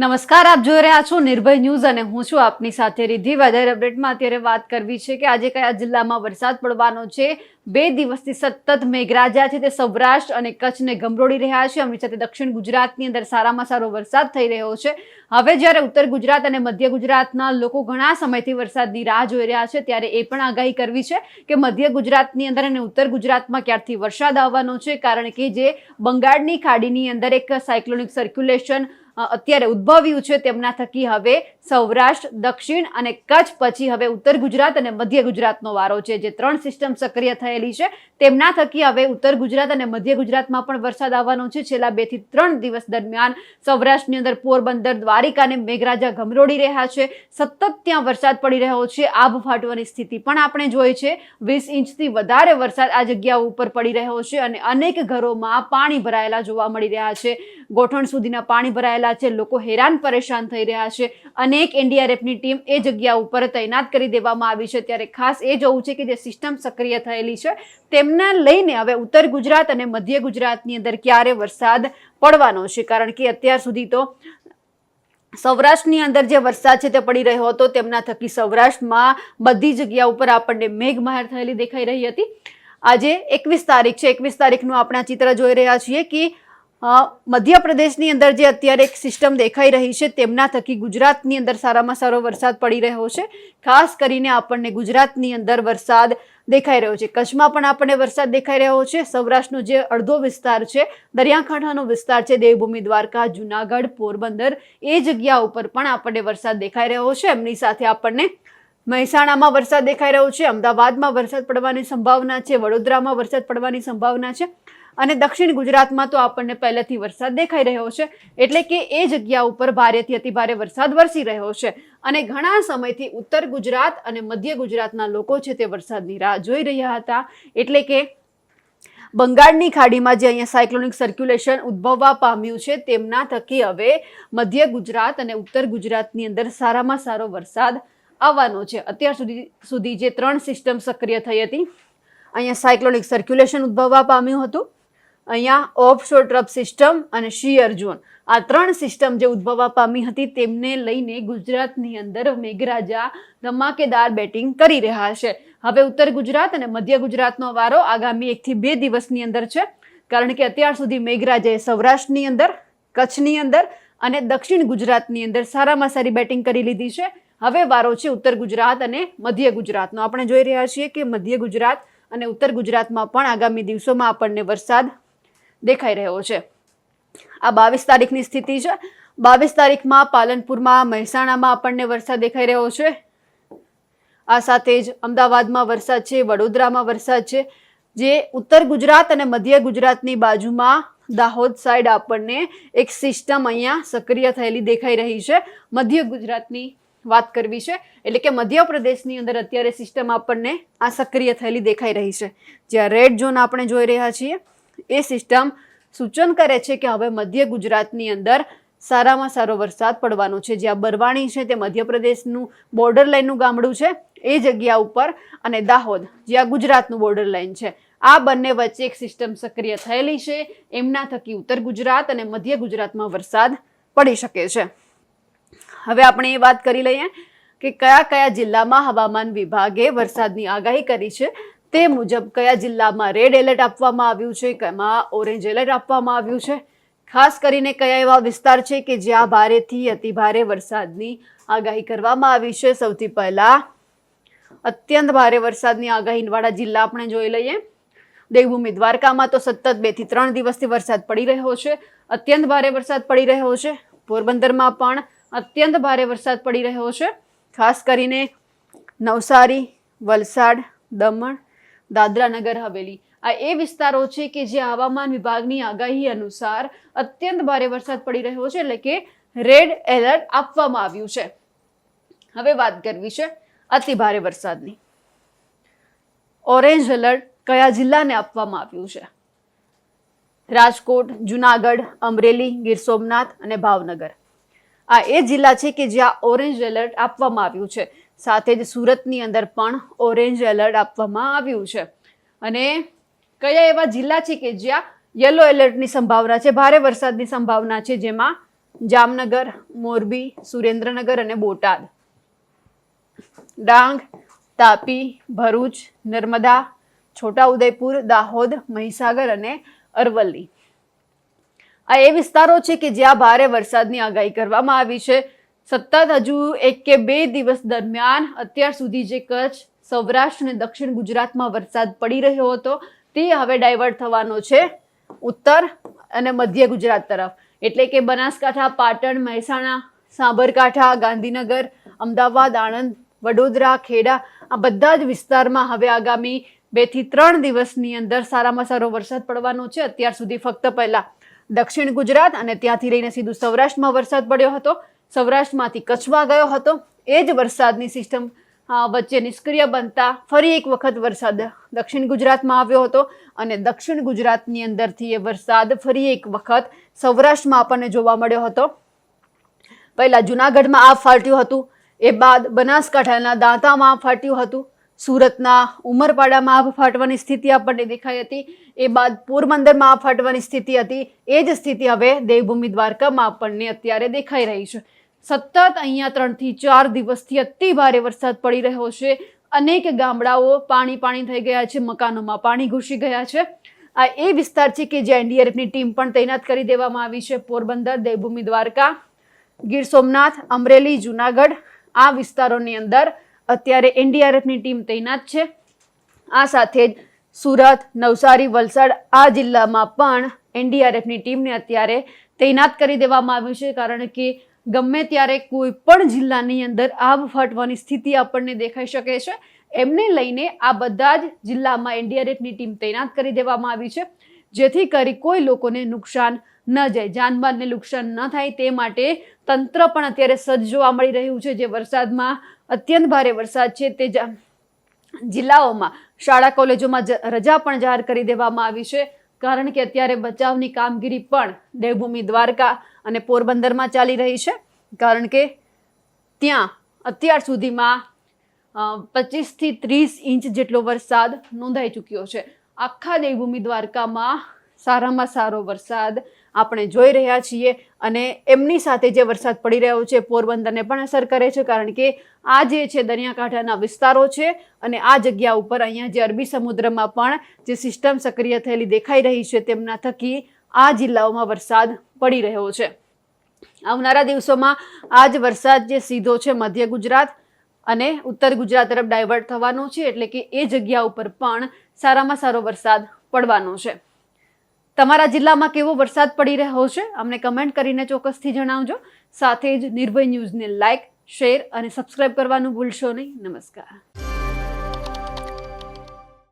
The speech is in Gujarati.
નમસ્કાર, આપ જોઈ રહ્યા છો નિર્ભય ન્યૂઝ અને હું છું આપની સાથે રિધિ વેધર અપડેટમાં અત્યારે વાત કરવી છે કે આજે કયા જિલ્લામાં વરસાદ પડવાનો છે? બે દિવસથી સતત મેઘરાજા છે, તે સૌરાષ્ટ્ર અને કચ્છને ગમરોડી રહ્યા છે. અમની સાથે દક્ષિણ ગુજરાતની અંદર સારામાં સારો વરસાદ થઈ રહ્યો છે. હવે જ્યારે ઉત્તર ગુજરાત અને મધ્ય ગુજરાતના લોકો ઘણા સમયથી વરસાદની રાહ જોઈ રહ્યા છે, ત્યારે એ પણ આગાહી કરવી છે કે મધ્ય ગુજરાતની અંદર અને ઉત્તર ગુજરાતમાં ક્યારથી વરસાદ આવવાનો છે? કારણ કે જે બંગાળની ખાડીની અંદર એક સાયક્લોનિક સર્ક્યુલેશન અત્યારે ઉદ્ભવ્યું છે તેમના થકી હવે સૌરાષ્ટ્ર, દક્ષિણ અને કચ્છ, પછી હવે ઉત્તર ગુજરાત અને મધ્ય ગુજરાતનો વારો છે, જે ત્રણ સિસ્ટમ સક્રિય થયેલી છે. તેમના થકી હવે ઉત્તર ગુજરાત અને મધ્ય ગુજરાતમાં પણ વરસાદ આવવાનો છે. છેલ્લા બેથી ત્રણ દિવસ દરમિયાન સૌરાષ્ટ્રની અંદર પોરબંદર, દ્વારિકા અને મેઘરાજા ગમરોડી રહ્યા છે. સતત ત્યાં વરસાદ પડી રહ્યો છે. આબ ફાટવાની સ્થિતિ પણ આપણે જોઈ છે. વીસ ઇંચથી વધારે વરસાદ આ જગ્યાઓ ઉપર પડી રહ્યો છે અને અનેક ઘરોમાં પાણી ભરાયેલા જોવા મળી રહ્યા છે. ગોઠણ સુધીના પાણી ભરાયેલા છે. લોકો હેરાન પરેશાન થઈ રહ્યા છે. અનેક એનડીઆરએફની ટીમ એ જગ્યા ઉપર તૈનાત કરી દેવામાં આવી છે. ત્યારે ખાસ એ જોવું છે કે જે સિસ્ટમ સક્રિય થયેલી છે, તેમના લઈને હવે ઉત્તર ગુજરાત અને મધ્ય ગુજરાતની અંદર ક્યારે વરસાદ પડવાનો છે? કારણ કે અત્યાર સુધી તો સૌરાષ્ટ્રની અંદર જે વરસાદ છે તે પડી રહ્યો હતો. તેમના થકી સૌરાષ્ટ્રમાં બધી જગ્યા ઉપર આપણને મેઘમહેર થયેલી દેખાઈ રહી હતી. આજે એકવીસ તારીખ છે. એકવીસ તારીખનું આપણે ચિત્ર જોઈ રહ્યા છીએ કે મધ્યપ્રદેશની અંદર જે અત્યારે એક સિસ્ટમ દેખાઈ રહી છે, તેમના થકી ગુજરાતની અંદર સારામાં સારો વરસાદ પડી રહ્યો છે. ખાસ કરીને આપણને ગુજરાતની અંદર વરસાદ દેખાઈ રહ્યો છે. કચ્છમાં પણ આપણને વરસાદ દેખાઈ રહ્યો છે. સૌરાષ્ટ્રનો જે અડધો વિસ્તાર છે, દરિયાકાંઠાનો વિસ્તાર છે, દેવભૂમિ, દ્વારકા, જુનાગઢ, પોરબંદર, એ જગ્યા ઉપર પણ આપણને વરસાદ દેખાઈ રહ્યો છે. એમની સાથે આપણને મહેસાણામાં વરસાદ દેખાઈ રહ્યો છે. અમદાવાદમાં વરસાદ પડવાની સંભાવના છે. વડોદરામાં વરસાદ પડવાની સંભાવના છે. અને દક્ષિણ ગુજરાતમાં તો આપણને પહેલેથી વરસાદ દેખાઈ રહ્યો છે. એટલે કે એ જગ્યા ઉપર ભારેથી અતિભારે વરસાદ વરસી રહ્યો છે. અને ઘણા સમયથી ઉત્તર ગુજરાત અને મધ્ય ગુજરાતના લોકો છે તે વરસાદની રાહ જોઈ રહ્યા હતા. એટલે કે બંગાળની ખાડીમાં જે અહીંયા સાયક્લોનિક સર્ક્યુલેશન ઉદ્ભવવા પામ્યું છે તેમના થકી હવે મધ્ય ગુજરાત અને ઉત્તર ગુજરાતની અંદર સારામાં સારો વરસાદ આવવાનો છે. અત્યાર સુધી સુધી જે ત્રણ સિસ્ટમ સક્રિય થઈ હતી, અહીંયા સાયક્લોનિક સર્ક્યુલેશન ઉદ્ભવવા પામ્યું હતું. અહીંયા ઓફશોર ટ્રપ સિસ્ટમ અને શિયર ઝોન આ ત્રણ સિસ્ટમ જે ઉદ્ભવવા પામી હતી તેમને લઈને ગુજરાતની અંદર મેઘરાજા ધમાકેદાર બેટિંગ કરી રહ્યા છે. હવે ઉત્તર ગુજરાત અને મધ્ય ગુજરાતનો વારો આગામી એકથી બે દિવસની અંદર છે. કારણ કે અત્યાર સુધી મેઘરાજાએ સૌરાષ્ટ્રની અંદર, કચ્છની અંદર અને દક્ષિણ ગુજરાતની અંદર સારામાં સારી બેટિંગ કરી લીધી છે. હવે વારો છે ઉત્તર ગુજરાત અને મધ્ય ગુજરાતનો. આપણે જોઈ રહ્યા છીએ કે મધ્ય ગુજરાત અને ઉત્તર ગુજરાતમાં પણ આગામી દિવસોમાં આપણને વરસાદ દેખાઈ રહ્યો છે. આ બાવીસ તારીખની સ્થિતિ છે. બાવીસ તારીખમાં પાલનપુરમાં, મહેસાણામાં આપણને વરસાદ દેખાઈ રહ્યો છે. આ સાથે જ અમદાવાદમાં વરસાદ છે, વડોદરામાં વરસાદ છે, જે ઉત્તર ગુજરાત અને મધ્ય ગુજરાતની બાજુમાં દાહોદ સાઈડ આપણને એક સિસ્ટમ અહીંયા સક્રિય થયેલી દેખાઈ રહી છે. મધ્ય ગુજરાતની વાત કરવી છે, એટલે કે મધ્યપ્રદેશની અંદર અત્યારે સિસ્ટમ આપણને આ સક્રિય થયેલી દેખાઈ રહી છે. જ્યાં રેડ ઝોન આપણે જોઈ રહ્યા છીએ એ સિસ્ટમ સૂચન કરે છે કે હવે મધ્ય ગુજરાતની અંદર સારામાં સારો વરસાદ પડવાનો છે. જ્યાં બરવાણી છે તે મધ્યપ્રદેશનું બોર્ડર લાઇનનું ગામડું છે એ જગ્યા ઉપર અને દાહોદ જ્યાં ગુજરાતનું બોર્ડર લાઇન છે. આ બંને વચ્ચે એક સિસ્ટમ સક્રિય થયેલી છે. એમના થકી ઉત્તર ગુજરાત અને મધ્ય ગુજરાતમાં વરસાદ પડી શકે છે. હવે આપણે એ વાત કરી લઈએ કે કયા કયા જિલ્લામાં હવામાન વિભાગે વરસાદની આગાહી કરી છે. તે મુજબ કયા જિલ્લામાં રેડ એલર્ટ આપવામાં આવ્યું છે કયામાં ઓરેન્જ એલર્ટ આપવામાં આવ્યું છે? ખાસ કરીને કયા એવા વિસ્તાર છે કે જ્યાં ભારેથી અતિભારે વરસાદની આગાહી કરવામાં આવી છે? સૌથી પહેલા અત્યંત ભારે વરસાદની આગાહીવાળા જિલ્લા આપણે જોઈ લઈએ. દેવભૂમિ દ્વારકામાં તો સતત બેથી ત્રણ દિવસથી વરસાદ પડી રહ્યો છે. અત્યંત ભારે વરસાદ પડી રહ્યો છે. પોરબંદરમાં પણ અત્યંત ભારે વરસાદ પડી રહ્યો છે. ખાસ કરીને નવસારી, વલસાડ, દમણ દાદરા નગર હવેલી. આ એ વિસ્તારો છે કે જે હવામાન વિભાગની આગાહી અનુસાર અત્યંત ભારે વરસાદ પડી રહ્યો છે, એટલે કે રેડ એલર્ટ આપવામાં આવ્યું છે. હવે વાત કરવી છે અતિ ભારે વરસાદની. ઓરેન્જ એલર્ટ કયા જિલ્લાને આપવામાં આવ્યું છે? રાજકોટ, જુનાગઢ, અમરેલી, ગીર સોમનાથ અને ભાવનગર. આ એ જિલ્લા છે કે જ્યાં ઓરેન્જ એલર્ટ આપવામાં આવ્યું છે. સાથે જ સુરતની અંદર પણ ઓરેન્જ એલર્ટ આપવામાં આવ્યું છે. અને કયા એવા જિલ્લા છે કે જ્યાં યલો એલર્ટની સંભાવના છે, ભારે વરસાદની સંભાવના છે, જેમાં જામનગર, મોરબી, સુરેન્દ્રનગર અને બોટાદ. ડાંગ, તાપી, ભરૂચ, નર્મદા, છોટાઉદેપુર, દાહોદ, મહીસાગર અને અરવલ્લી. આ એ વિસ્તારો છે કે જ્યાં ભારે વરસાદની આગાહી કરવામાં આવી છે. સતત હજુ એક કે બે દિવસ દરમિયાન અત્યાર સુધી જે કચ્છ, સૌરાષ્ટ્ર અને દક્ષિણ ગુજરાતમાં વરસાદ પડી રહ્યો હતો, તે હવે ડાયવર્ટ થવાનો છે ઉત્તર અને મધ્ય ગુજરાત તરફ. એટલે કે બનાસકાંઠા, પાટણ, મહેસાણા, સાબરકાંઠા, ગાંધીનગર, અમદાવાદ, આણંદ, વડોદરા, ખેડા, આ બધા જ વિસ્તારમાં હવે આગામી બેથી ત્રણ દિવસની અંદર સારામાં સારો વરસાદ પડવાનો છે. અત્યાર સુધી ફક્ત પહેલા દક્ષિણ ગુજરાત અને ત્યાંથી લઈને સીધું સૌરાષ્ટ્રમાં વરસાદ પડ્યો હતો. સૌરાષ્ટ્રમાંથી કચ્છમાં ગયો હતો. એ જ વરસાદની સિસ્ટમ વચ્ચે નિષ્ક્રિય બનતા ફરી એક વખત વરસાદ દક્ષિણ ગુજરાતમાં આવ્યો હતો અને દક્ષિણ ગુજરાતની અંદરથી એ વરસાદ ફરી એક વખત સૌરાષ્ટ્રમાં આપણને જોવા મળ્યો હતો. પહેલાં જુનાગઢમાં આ ફાટ્યું હતું. એ બાદ બનાસકાંઠાના દાંતામાં આ ફાટ્યું હતું. સુરતના ઉમરપાડામાં આ ફાટવાની સ્થિતિ આપણને દેખાઈ હતી. એ બાદ પોરબંદરમાં આ ફાટવાની સ્થિતિ હતી. એ જ સ્થિતિ હવે દેવભૂમિ દ્વારકામાં આપણને અત્યારે દેખાઈ રહી છે. સતત અહીંયા ત્રણથી ચાર દિવસથી અતિ ભારે વરસાદ પડી રહ્યો છે. અનેક ગામડાઓ પાણી પાણી થઈ ગયા છે, મકાનોમાં પાણી ઘૂસી ગયા છે. આ એ વિસ્તાર છે કે જ્યાં એનડીઆરએફની ટીમ પણ તૈનાત કરી દેવામાં આવી છે. પોરબંદર, દેવભૂમિ દ્વારકા, ગીર સોમનાથ, અમરેલી, જુનાગઢ આ વિસ્તારોની અંદર અત્યારે એનડીઆરએફની ટીમ તૈનાત છે. આ સાથે જ સુરત, નવસારી, વલસાડ આ જિલ્લામાં પણ એનડીઆરએફની ટીમને અત્યારે તૈનાત કરી દેવામાં આવ્યું છે. કારણ કે ગમે ત્યારે કોઈ પણ જિલ્લાની અંદર આબ ફાટવાની સ્થિતિ આપણને દેખાઈ શકે છે. એમને લઈને આ બધા જ જિલ્લામાં એનડીઆરએફની ટીમ તૈનાત કરી દેવામાં આવી છે. જેથી કરી કોઈ લોકોને નુકસાન ન જાય. જાનમાલને નુકસાન ન થાય તે માટે તંત્ર પણ અત્યારે સજ્જ જોવા મળી રહ્યું છે જે વરસાદમાં અત્યંત ભારે વરસાદ છે તે જિલ્લાઓમાં, શાળા કોલેજોમાં રજા પણ જાહેર કરી દેવામાં આવી છે. કારણ કે અત્યારે બચાવની કામગીરી પણ દેવભૂમિ દ્વારકા અને પોરબંદરમાં ચાલી રહી છે. કારણ કે ત્યાં અત્યાર સુધીમાં પચીસથી ત્રીસ ઇંચ જેટલો વરસાદ નોંધાઈ ચૂક્યો છે. આખા દેવભૂમિ દ્વારકામાં સારામાં સારો વરસાદ આપણે જોઈ રહ્યા છીએ અને એમની સાથે જે વરસાદ પડી રહ્યો છે, પોરબંદરને પણ અસર કરે છે. કારણ કે આ જે છે દરિયાકાંઠાના વિસ્તારો છે અને આ જગ્યા ઉપર અહીંયા જે અરબી સમુદ્રમાં પણ જે સિસ્ટમ સક્રિય થયેલી દેખાઈ રહી છે, તેમના થકી આ જિલ્લાઓમાં વરસાદ પડી રહ્યો છે. આવનારા દિવસોમાં આ જ વરસાદ જે સીધો છે મધ્ય ગુજરાત અને ઉત્તર ગુજરાત તરફ ડાયવર્ટ થવાનો છે, એટલે કે એ જગ્યા ઉપર પણ સારામાં સારો વરસાદ પડવાનો છે. તમારા જિલ્લામાં કેવો વરસાદ પડી રહ્યો છે? અમને કમેન્ટ કરીને ચોક્કસથી જણાવજો. સાથે જ નિર્ભય ન્યૂઝને લાઇક શેર અને સબસ્ક્રાઇબ કરવાનું ભૂલશો નહીં. નમસ્કાર.